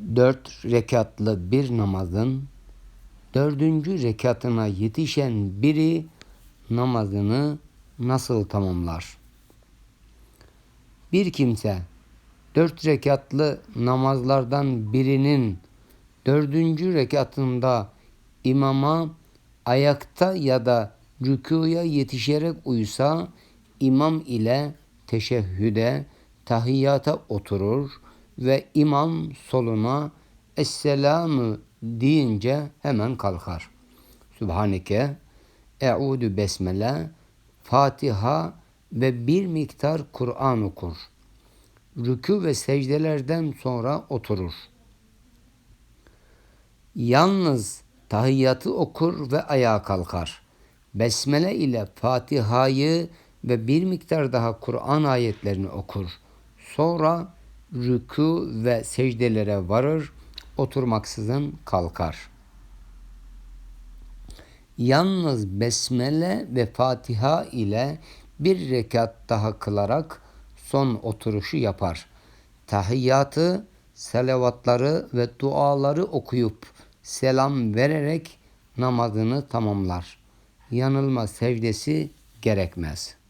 dört rekatlı bir namazın dördüncü rekatına yetişen biri namazını nasıl tamamlar? Bir kimse dört rekatlı namazlardan birinin dördüncü rekatında imama ayakta ya da rükuya yetişerek uysa imam ile teşehhüde, tahiyyata oturur ve imam soluna Esselamü deyince hemen kalkar. Subhaneke, Eûdü Besmele, Fatiha ve bir miktar Kur'an okur. Rükû ve secdelerden sonra oturur. Yalnız tahiyyatı okur ve ayağa kalkar. Besmele ile Fatiha'yı ve bir miktar daha Kur'an ayetlerini okur. Sonra rükû ve secdelere varır, oturmaksızın kalkar. Yalnız Besmele ve Fatiha ile bir rekat daha kılarak son oturuşu yapar. Tahiyyatı, salavatları ve duaları okuyup selam vererek namazını tamamlar. Yanılma secdesi gerekmez.''